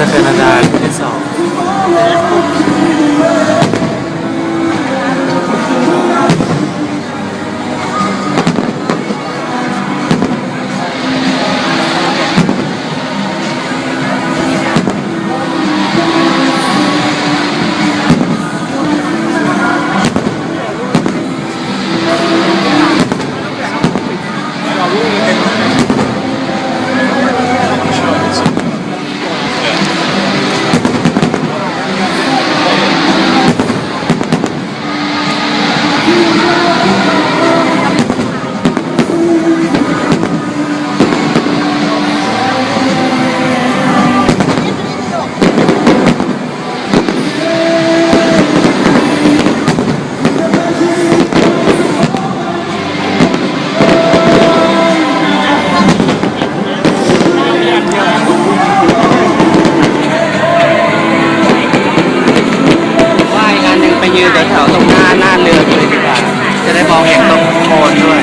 น่าจะเป็นอาจารย์ที่สอง ยืนแถวๆตรงหน้าหน้าเรือเลยดีกว่าจะได้มองเห็นตรงโคนด้วย